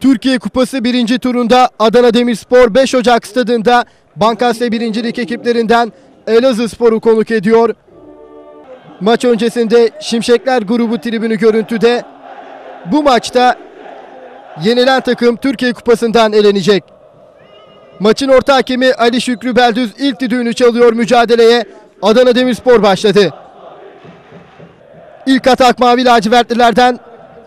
Türkiye Kupası birinci turunda Adana Demirspor 5 Ocak stadında Bankasya birincilik ekiplerinden Elazığ Spor'u konuk ediyor. Maç öncesinde Şimşekler grubu tribünü görüntüde. Bu maçta yenilen takım Türkiye Kupası'ndan elenecek. Maçın orta hakemi Ali Şükrü Beldüz ilk düdüğünü çalıyor mücadeleye. Adana Demirspor başladı. İlk atak mavi lacivertlilerden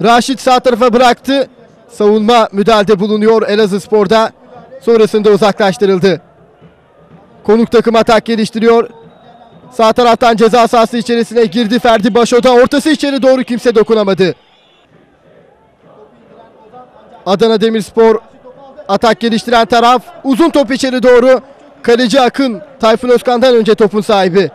Raşit sağ tarafa bıraktı. Savunma müdahalede bulunuyor Elazığ Spor'da. Sonrasında uzaklaştırıldı. Konuk takım atak geliştiriyor. Sağ taraftan ceza sahası içerisine girdi Ferdi Başo'da. Ortası içeri doğru kimse dokunamadı. Adana Demirspor atak geliştiren taraf. Uzun top içeri doğru. Kaleci Akın Tayfun Özkan'dan önce topun sahibi.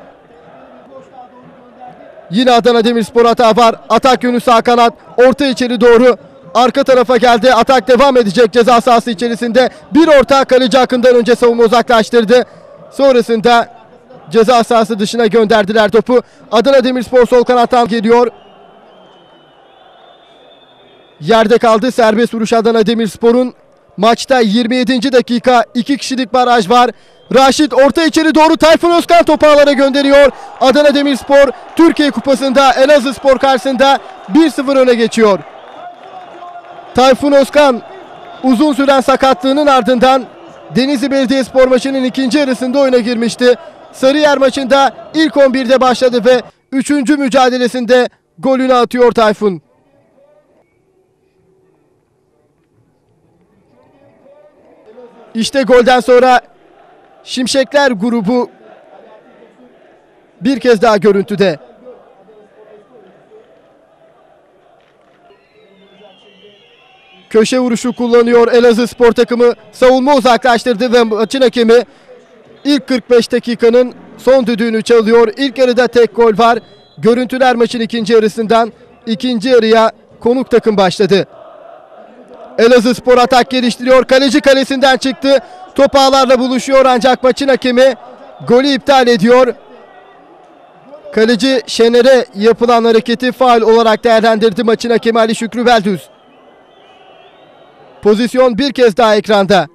Yine Adana Demirspor hata var. Atak yönü sağ kanat. Orta içeri doğru. Arka tarafa geldi. Atak devam edecek ceza sahası içerisinde. Bir orta kaleci Akın'dan önce savunma uzaklaştırdı. Sonrasında ceza sahası dışına gönderdiler topu. Adana Demirspor sol kanattan geliyor. Yerde kaldı serbest vuruş Adana Demirspor'un. Maçta 27. dakika 2 kişilik baraj var. Raşit orta içeri doğru Tayfun Özkan topu ağlara gönderiyor. Adana Demirspor Türkiye Kupası'nda Elazığ Spor karşısında 1-0 öne geçiyor. Tayfun Özkan uzun süren sakatlığının ardından Denizli Belediyespor maçının ikinci yarısında oyuna girmişti. Sarıyer maçında ilk 11'de başladı ve 3. mücadelesinde golünü atıyor Tayfun. İşte golden sonra Şimşekler grubu bir kez daha görüntüde. Köşe vuruşu kullanıyor Elazığ spor takımı. Savunma uzaklaştırdı ve maçın hakemi ilk 45 dakikanın son düdüğünü çalıyor. İlk yarıda tek gol var. Görüntüler maçın ikinci yarısından ikinci yarıya konuk takım başladı. Elazığ spor atak geliştiriyor. Kaleci kalesinden çıktı. Top ağlarla buluşuyor ancak maçın hakemi golü iptal ediyor. Kaleci Şener'e yapılan hareketi faal olarak değerlendirdi maçın hakemi Ali Şükrü Beldüz. Pozisyon bir kez daha ekranda.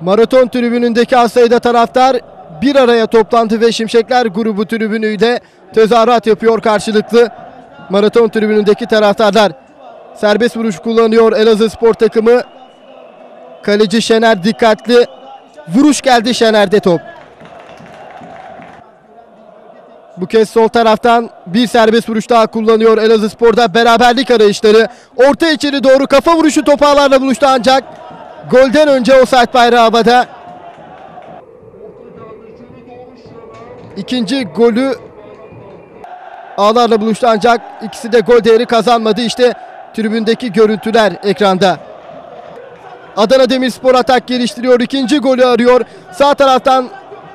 Maraton tribünündeki az sayıda taraftar bir araya toplandı ve Şimşekler grubu tribünüyle tezahürat yapıyor karşılıklı. Maraton tribünündeki taraftarlar serbest vuruş kullanıyor Elazığ spor takımı. Kaleci Şener dikkatli. Vuruş geldi Şener'de top. Bu kez sol taraftan bir serbest vuruş daha kullanıyor Elazığ Spor'da beraberlik arayışları. Orta içeri doğru kafa vuruşu topu ağlarla buluştu ancak golden önce offside bayrağı havada. İkinci golü ağlarla buluştu ancak ikisi de gol değeri kazanmadı. İşte tribündeki görüntüler ekranda. Adana Demirspor atak geliştiriyor. İkinci golü arıyor. Sağ taraftan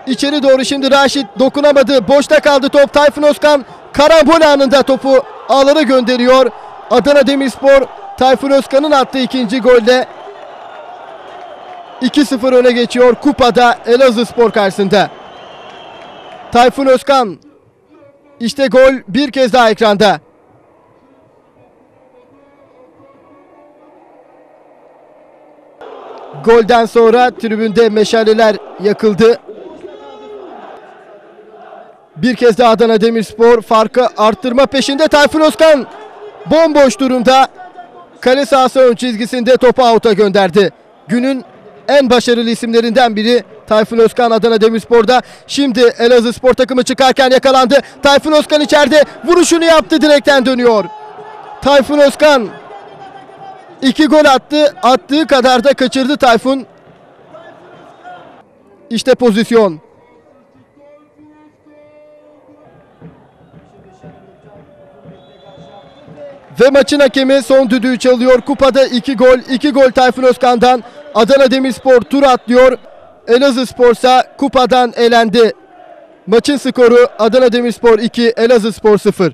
içeri doğru şimdi Raşit dokunamadı. Boşta kaldı top. Tayfun Özkan karambol anında topu ağlara gönderiyor. Adana Demirspor Tayfun Özkan'ın attığı ikinci golde 2-0 öne geçiyor kupada Elazığ Spor karşısında. Tayfun Özkan. İşte gol bir kez daha ekranda. Golden sonra tribünde meşaleler yakıldı. Bir kez daha Adana Demirspor farkı arttırma peşinde Tayfun Özkan bomboş durumda. Kale sahası ön çizgisinde topu out'a gönderdi. Günün en başarılı isimlerinden biri Tayfun Özkan Adana Demirspor'da. Şimdi Elazığ Spor takımı çıkarken yakalandı. Tayfun Özkan içeride vuruşunu yaptı direkten dönüyor. Tayfun Özkan iki gol attı. Attığı kadar da kaçırdı Tayfun. İşte pozisyon. Ve maçın hakemi son düdüğü çalıyor. Kupada 2 gol, 2 gol Tayfun Özkan'dan. Adana Demirspor tur atlıyor. Elazığ Spor'sa kupadan elendi. Maçın skoru Adana Demirspor 2, Elazığ Spor 0.